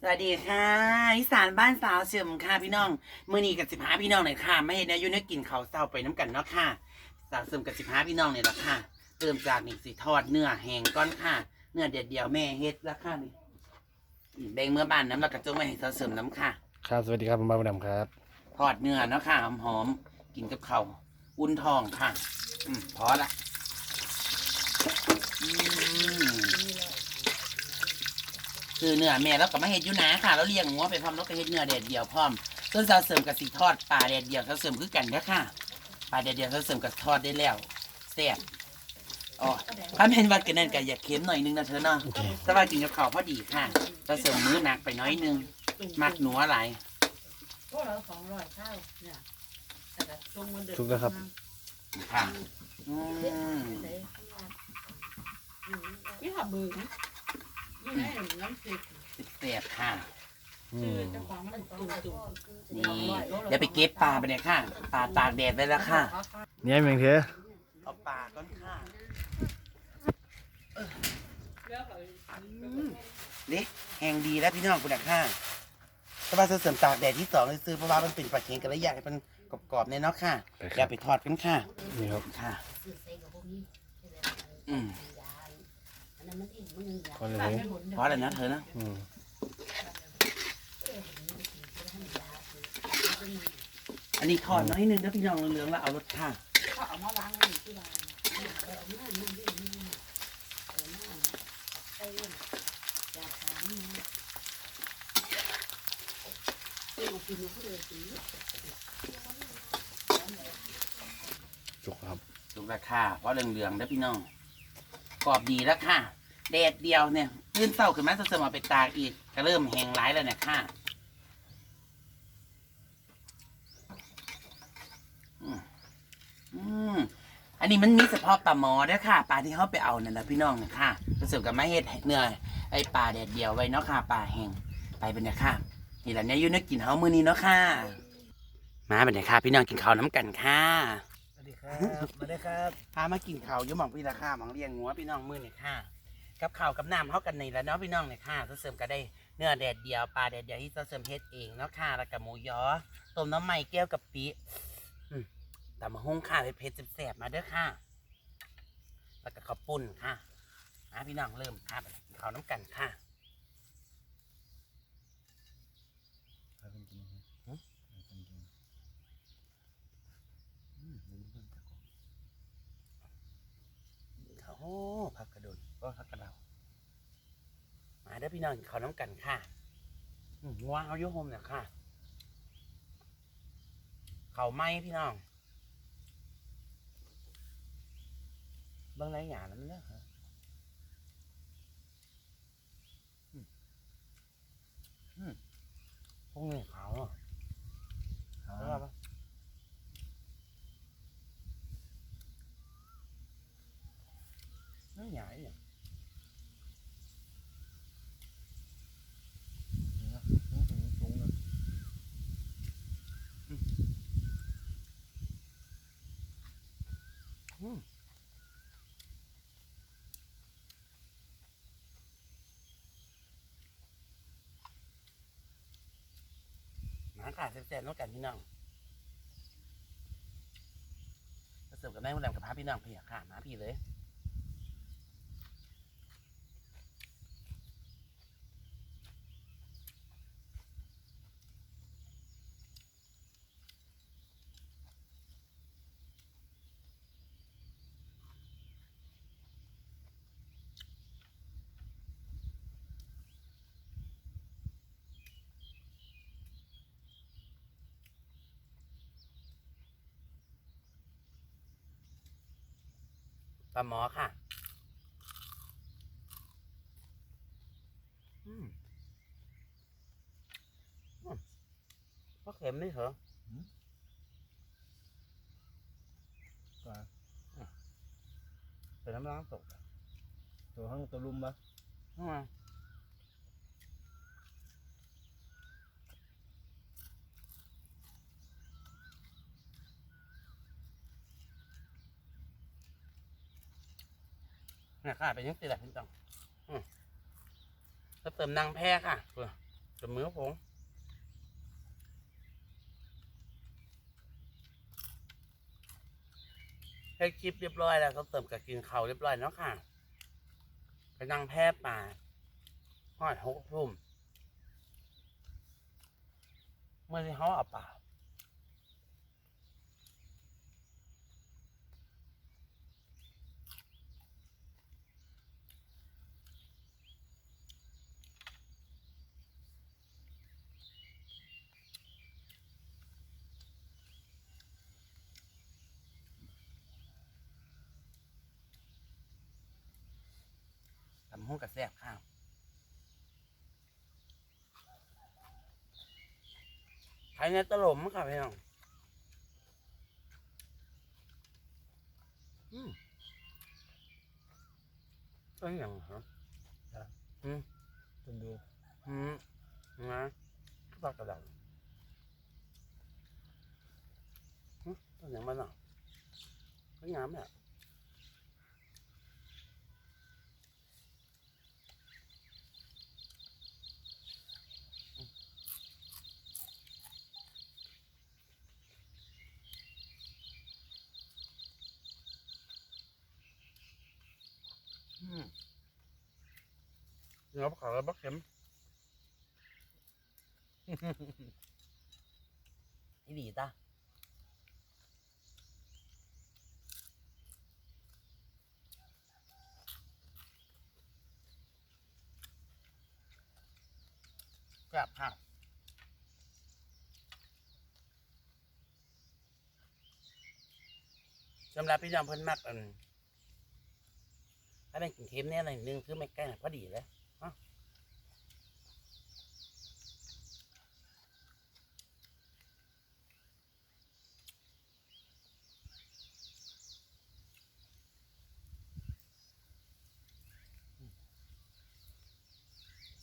สวัสดีค่ะอีสานบ้านสาวเฉิมค่ะพี่น้องมือนี้กับสิบห้าพี่น้องหน่อยค่ะ ไม่เห็นอายุเนื้อกินเขาวเศร้าไปน้ำกันเนาะค่ะสาวเฉิมกับสิบห้าพี่น้องเนี่ยแหละค่ะเติมจากนี่สิทอดเนื้อแห้งก้อนค่ะ เนื้อเด็ดเดียวแม่เฮ็ดแล้วค่ะนี่นี่แบ่งเมื่อบ้านน้ำแล้วกระจงไม่ให้สาวเฉิมน้ำค่ะ ครับสวัสดีครับผมบาวดำครับทอดเนื้อเนาะค่ะหอมๆกินกับข้าวอุ่นทองค่ะอืมพอละอืม คือเนื้อแม่แล้วก็มาเฮ็ดอยู่นะค่ะแล้วเลี้ยงงัวไปพร้อมแล้วก็เฮ็ดเนื้อแดดเดียวพร้อมส่วนสาวเสริมกับสีทอดปลาแดดเดียวสาวเสริมคือกันเด้อค่ะปลาแดดเดียวสาวเสริมกับทอดได้แล้วแซ่บอ๋อถ้าเป็นว่ากันนั่นก็อยากเค็มหน่อยนึงนะเธอเนาะโอเคแต่ว่ากินกับข้าวพอดีค่ะสาวเสริมมื้อหนักไปน้อยนึงมักหนัวหลายพวกเราสองร้อยเท่าเนี่ยแต่ละจงมันเดือดทุกแล้วครับค่ะอืมพี่ขับมือนี่ไงน้ำ สิบแซ่บค่ะอืชื่อมเจ้าของมันตุ่มตุ่มนี่เดี๋ยวไปเก็บปลาไปเลยค่ะ ปลาตากแดดไว้แล้วค่ะ เนี่ยเมงเถอะเอาปลาก้อนค่ะเด็กแห้งดีแล้วพี่น้องคุณดักค่ะแต่ว่าเสริมตากแดดที่สองซื้อเพราะว่ามันเป็นปลาเค็งกันแล้วอยากให้มันกรอบๆเนี่ยเนาะค่ะไปคอย่ารับไปทอดกันค่ะ นี่ครับ ค่ะ อืม ก่อนเลย เพราะอะไรนะเธอนะอืมอันนี้ทอดน้อยนึงนะพี่น้องเหลืองๆแล้วเอารสค่ะเขาเอามาวางไว้ที่บ้านจุกครับสุกราคาเพราะเหลืองๆนะพี่น้องกรอบดีแล้วค่ะ แดดเดียวเนี่ยยื่นเศร้าขึ้นมาเสริมเอาไปตากอีกก็เริ่มแห้งร้ายแล้วเนี่ยค่ะอืมอืมอันนี้มันมีเฉพาะปลาหมอเด้วยค่ะปลาที่เขาไปเอานั่นแหละพี่น้องเนี่ยค่ะผสมกับไม้เห็ดเนื้อไอปลาแดดเดียวไว้เนาะค่ะปลาแห้งไปเป็นเนี่ยค่ะนี่แหละเนี่ยอยุ่นึกกินเฮามือนี้เนาะค่ะมาเป็นเนี่ยค่ะ พี่น้องกินข้าวน้ำกันค่ะสวัสดีครับมาได้ครับพามากินข้าวอยุ่หมองพี่ราคาหมองเลี้ยงงัวพี่น้องมือเนี่ยค่ะ กับข้าวกับน้ำเขากันนี่แหล้วเนาะพี่น้องเนี่ยค่ะเสริมก็ได้เนื้อแดดเดียวปลาแดดเดียวที่เสริมเฮ็ดเองเนาะค่ะแล้วกับหมูยอต้มน้ำใหม่แก้วกับปีอืมแต่มาหุ้งค่ะเผ็ดๆแสบๆมาเด้อค่ะ แล้วก็ข้าวปุ้นค่ะมาพี่น้องเริ่มค่ะไปกินข้าวน้ำกันค่ะข้าวโอ้ผักกระโดน ก็ผักกระเดามาเด้อพี่น้องกินข้าวน้ำกันค่ะอืมวางเอาอยุโฮมเนี่ยค่ะข้าวไหม้พี่น้องเบิ่งไรหยาแล้วมันเนอะฮะอืมอืมพวกนี้ขาวอะขาวปะไม่หยาอีกอย่างอืม หมาขาดแซ่บๆน้องกันพี่น้องเสริมกับแม่มดดำกับพาพี่น้องพี่อะค่ะมาพี่เลย ปลาหมอค่ะอืมอืมก็เค็มไม่เหรอปลาเป็นน้ำร้อนตก ตัวข้างตัวลุ่มปะอืม นี่ยค่ะเป็นยังติแหละพี่ต้องอืมผก็เติมนางแพ้ค่ะเออเติมมือผมให้คลิปเรียบร้อยแล้วก็เติมกับกินเขาเรียบร้อยแล้วค่ะไปนั่งแพ้ป่าหอดหกทุ่มเมื่อที่เขาเอาป่า ทำหูกระแซบข้าวภายในตลมค่ะพี่น้องอืมเป็นอย่างเหรอจนดูอืมนะปลากระดังอืมเป็นอย่างมันอะเป็นงามเนี่ยอื เนื้อขาวแล้วบักเข็มอีดีตาแบบค่ะสำหรับพี่น้องเพิ่นมักอัน ถ้าเป็นกินเค็มเนี่ยหน่อยนึงคือไม่ใกล้น่ะพอดีเลยอะ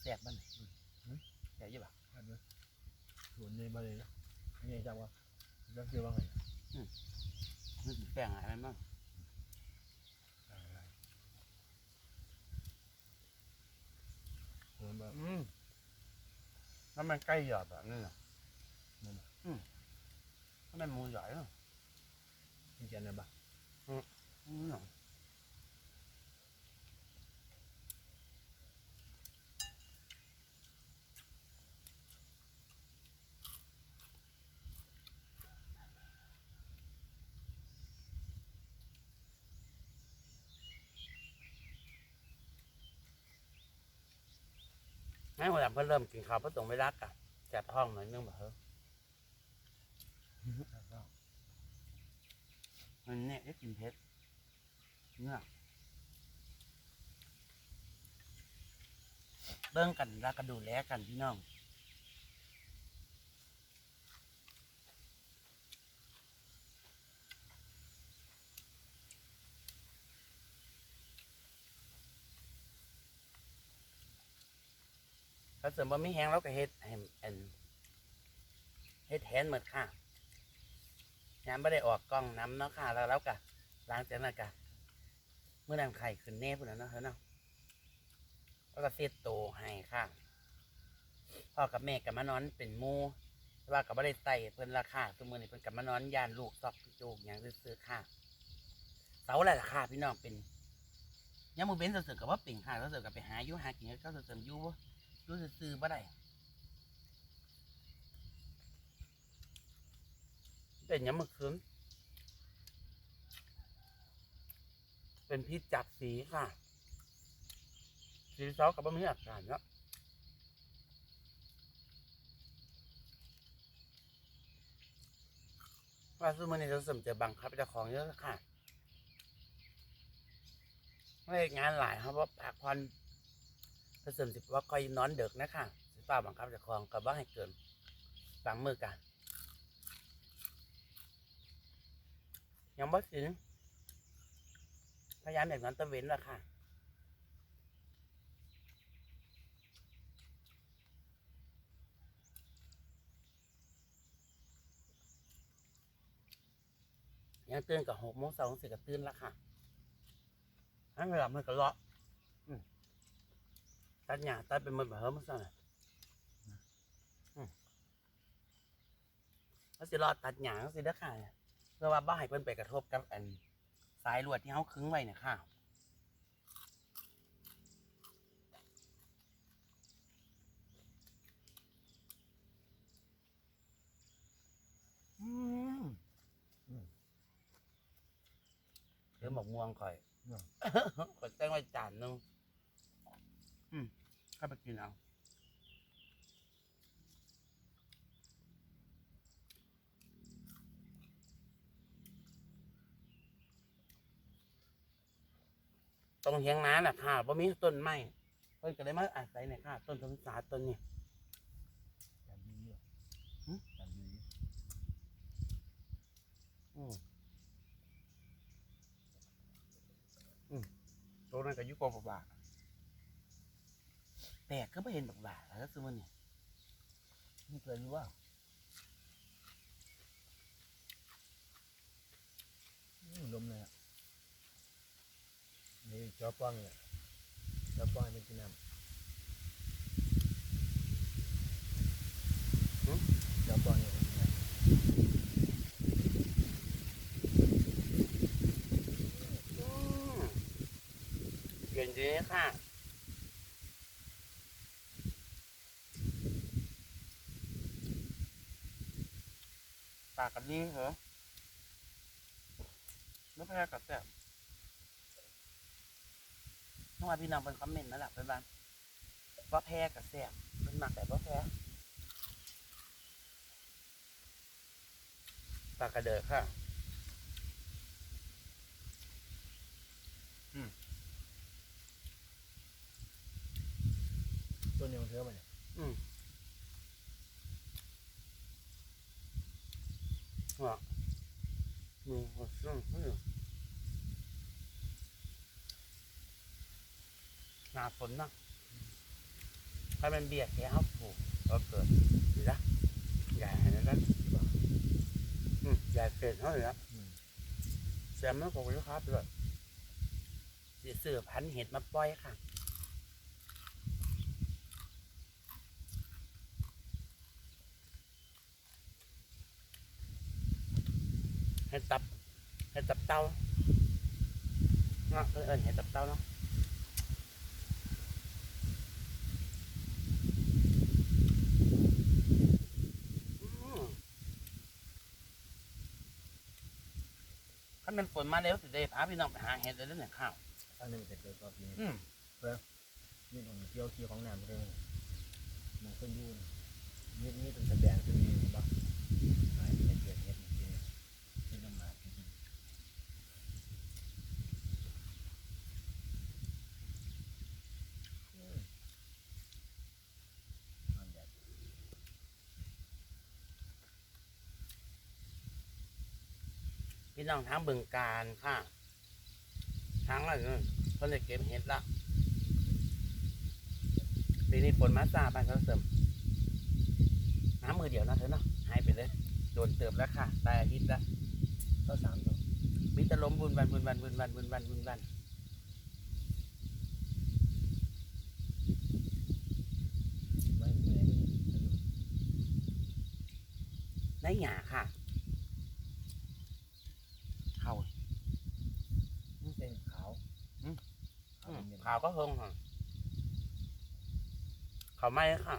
แซ่บบ้านแซ่บอยี่ปะอันนี้สวนนี่มาเลยนะนี่จังวะแล้วคือว่าไงนึกถึงแป้งอะไรมั้ง เห มือนแบบอืมถ้ามันใกล้หยอดแบบนี้น่ะนั่นน่ะอืมถ้ามันหมูหยอยเนาะมีแกนอะไรบ้างอืม เนาะแม่หัวดำเพิ่นเริ่มกินข้าวเพราะตรงไม่รักะแสบท้องหน่อยนึงแบบเฮ้ยมันเนี่ยได้กินเผ็ดเนี่ยเบิ่งกันรักกันดูแลกันพี่น้อง ถ้าเสมมติไม่แห้งเราก็เฮ็ดให้นเฮ็ดแทนหมดค่ะย้ำไม่ได้ออกกล้องน้ำเนาะค่ะแล้วเราก็ล้างจากนั้นก็เมื่อนั้นไข่ขึ้นแน่พุ่นนะเนาะเนาะแล้วก็เซตโตวให้ค่ะพ่อกับแม่กับมานอนเป็นมูว่ากับไม่ได้ใส่เพิ่นราคาสมมือนี่เพิ่นกับมานอนยานลูกซอกจูกอย่างซื้อค่ะเสาอะไรล่ะค่ะพี่น้องเป็นยังมือเบ้นเสริมกับว่าเป็นค่ะเสริมกับไปหายู่หากินก็เสริมอยู่ รู้สึกซื้อบ่ได้เป็นยังมื่อคืนเป็นพิษจับสีค่ะ สีเสากับบะมีอาการเนาะว่าซื้อมันนี่จะสมจะบังคับเจ้าของเยอะค่ะไม่งานหลายครับเพราะพักผ่อน ถ้าเสริมสิว่าคอยนอนเด็กนะคะสิป้าบังคับจะคลองกับว่าให้เกินบางมือกันยังบ่ถึงพยายามอย่างนั้นตะเว้นละค่ะยังตื่นกับหกโมงสองสิกับตื่นละค่ะให้เวลามันก็เลาะ ตัดหญ้าตัดเป็นมันแบบเฮ้ยมันสั่นน่ะอืมแล้วสิรอดตัดหญ้าสิเด้อค่ะเพื่อว่าบ่ให้เพิ่นไปกระทบกับอันสายลวดที่เฮาขึงไว้เนี่ยค่ะอืมเดี๋ยวหมกม่วงก่อยอืมก่อยแต้งไว้จานหนึงอืม เข้าไปกินเอาตรงเฮียงน้าน่ะค่ะว่ามีต้นไม้เพิ่นก็เลยมาอาศัยเนี่ยค่ะ ต้นสมสาต้นนี้จันดีอะหึจันดีอืมอืมตรงนั้นก็อยุกบักบา แปลกก็ไม่เห็นบักบาแล้วซึ่งมันนี่นี่เคยรู้ว่าอืมลมเลยอะนี่จอป้องเนี่ยจอป้องให้มันกินน้ำจอป้องเนี่ยมันกินน้ำอืมเย็นดีค่ะากกันนี้เหรอไม่แพ้กับแซ่บเมื่อวานพี่น้องเป็นคอมเมนต์นั่นแหละเป็นบ้านว่าแพ้กับแซ่บเป็นมากแต่ว่าแพ้ปากกระเดิดค่ะต้นนี้มันเทือมันเนี่ย อืม ว่าอืมหัวซึ่งอืมหนาฝนเนาะถ้ามันเบียดแค่เขาผูกก็เกิดดีละใหญ่ขนาดนั้นอืมใหญ่เกินเท่าไหร่ละอืมแซมมันก็ไปลูกค้าไปเลยสิเสือพันธุ์เห็ดมาปล่อยค่ะ เห็ดตับเห็ดตับเต้าเนาะเออเอิญเห็ดตับเต้าเนาะอืมถ้ามันฝนมาแล้วสิได้พาพี่น้องไปหาเห็ดเลยเด้อเนี่ยข้าวตั้งนี่มันเสร็จเลยก็กินอืมนี่ของเกี่ยวเกี่ยวของน้ำเรื่องมันขึ้นยูนนี่นี่เป็นแสดงขึ้นนี่บ้างหายเห็ดเห็ดเห็ดจริงๆที่น้ำหมาจริงๆอืมอันเด็ด พี่น้องทางบึงการค่ะทางอะไรนี่ยเพิ่นจะเก็บเห็ดละปีนี้ฝนมาซาบ้านเขาเสริมน้ำมือเดียวนะเธอเนาะหายไปเลยโดนเติมแล้วค่ะได้อาทิตย์ละก็สามตัวมีแต่ลมบุญวันบุญวันบุญวันบุญวันบุญวันไม่เหนื่อยไม่เหนื่อยในหยาค่ะ เขา เส้นขาว อืม ขาวอืมเย็นขาวก็เฮงค่ะเขาไม่ค่ะ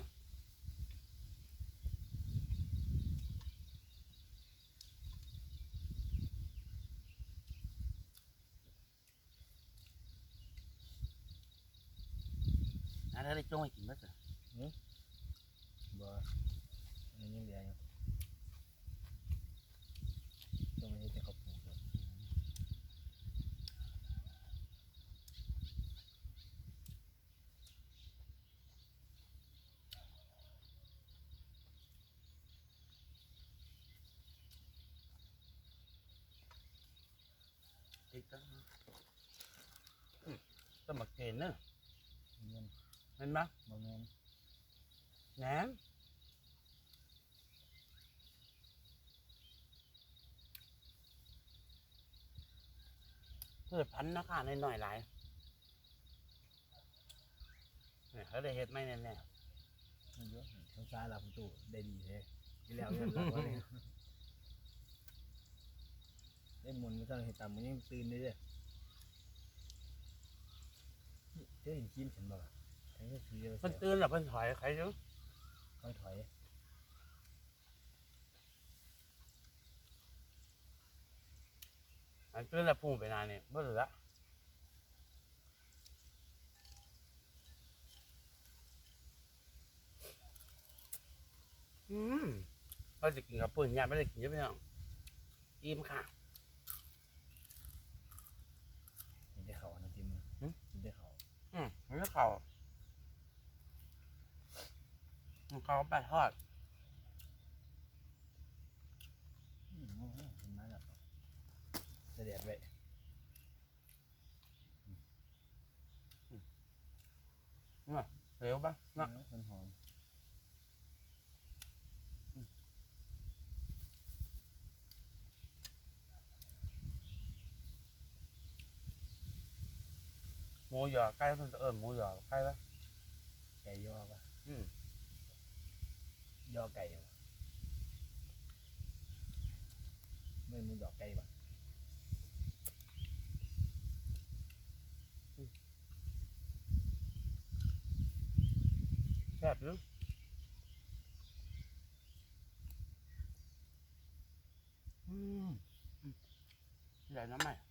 อันนี้ได้จ้องให้กินบ้างสิบ่อันนี้ยังเหลืออยู่ตรงนี้ที่เขาปลูกเลย อีกก็อืมต้นมะเกนเนอะเงินเห็นไหมบ่แม่นแหนมพืชพันธุ์นะคะในหน่อยๆหลายนี่ครับเขาเลยเฮ็ดไม่แน่แน่มันเยอะทั้งซ้ายหลับประตูได้ดีเลยที่แล้วเนี่ยหลับว่าเนี่ย ได้หมุนไม่ต้องเห็นต่ำมันยังตื่นเลยเด้อเจ้าเห็นจิ้มฉันบ่ล่ะทั้งที่คือเยอะเพิ่นตื่นแล้วเพิ่นถอยใครรู้ค่อยถอยอันตื่นแล้วพุ่งไปนานเนี่ยบ่เหลืออืมเราจะกินกับปืนยาไม่ได้กินเยอะไปหน่อยอิ่มค่ะ เห็นได้เขานะจิ้ม หึ เห็นได้เขา อืมมันก็เขามันเขาไปทอดอืมโอ้โหเห็นมาแล้วเสด็จไว้เร็วปะเนาะมันหอม มูหยอใกล้เพิ่นจะเอิญหมูหยอใกล้ปะไก่ย่อปะอืมย่อไก่ปะไม่มึงดอกไก่ปะแซ่บอยู่อืมอืมใหญ่น้ำใหม่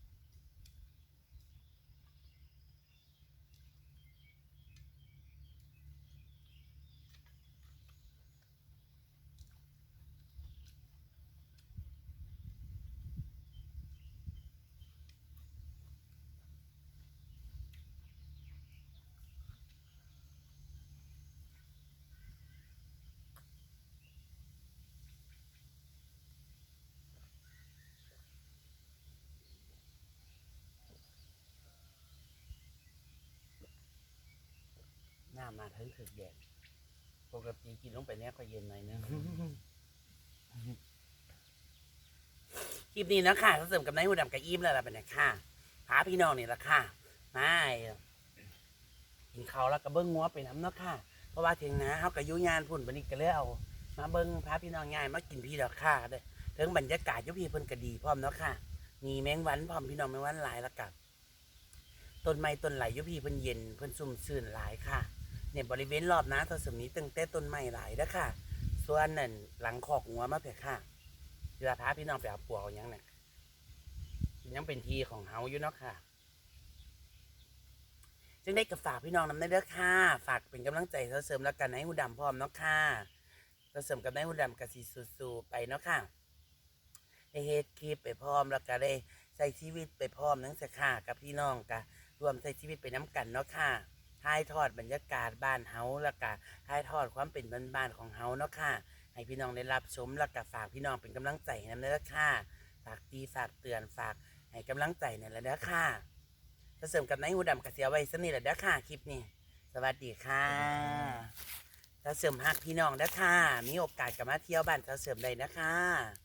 มาถึงถึกแดดปกติกินลงไปเนี้ยก็เย็นหน่อยนึงคลิปนี้นะค่ะเสริมกับนายหูดำกับอิ่มแล้วล่ะเป็นไงค่ะพาพี่น้องนี่ละค่ะมากินข้าวแล้วก็เบิ้งงัวไปน้ำเนาะค่ะ เพราะว่าถึงนะเขากับยุยานพุ่นบันนี้ก็เลยเอามาเบิ้งพาพี่น้องง่ายมากินพี่ดอกค่ะเด้อถึงบรรยากาศยุพีเพิ่นก็ดีพร้อมเนาะค่ะ มีแมงวันพร้อมพี่น้องแมงวันหลายละกับต้นไม้ต้นไหลยุพีเพิ่นเย็นเพิ่นซุ่มซื่นหลายค่ะ เนี่ยบริเวณรอบนะทศมีตึงแต่ต้นไม้หลายนะค่ะ ส่วนนั่นหลังคอกหัวมาเพียค่ะเรือพาพี่น้องไปเอาปัวเอาหยังเนี่ยยังเป็นทีของเฮาอยู่เนาะค่ะจึงได้กับฝากพี่น้องนำได้เด้อค่ะ ฝากเป็นกำลังใจเสริมแล้วกันให้หูดำพร้อมเนาะค่ะเสริมกับนายหูดำกับสีสู้ๆไปเนาะค่ะได้เฮ็ดคลิปไปพร้อมแล้วก็ได้ใช้ชีวิตไปพร้อมนั่งสค่ะกับพี่น้องกะรวมใช้ชีวิตไปน้ำกันเนาะค่ะ ถ่ายทอดบรรยากาศบ้านเฮาแล้วก็ถ่ายทอดความเป็นบ้านๆของเฮาเนาะค่ะ ให้พี่น้องได้รับชมแล้วก็ฝากพี่น้องเป็นกำลังใจนำเด้อค่ะ ฝากตีฝากเตือนฝากให้กำลังใจนั่นแหละเด้อค่ะจะเสริมกับนายหูดำกระเสียไว้สนิทแหละเด้อค่ะคลิปนี้ สวัสดีค่ะถ้าเสริมหักพี่น้องเด้อค่ะ มีโอกาสก็มาเที่ยวบ้านเสริมได้นะคะ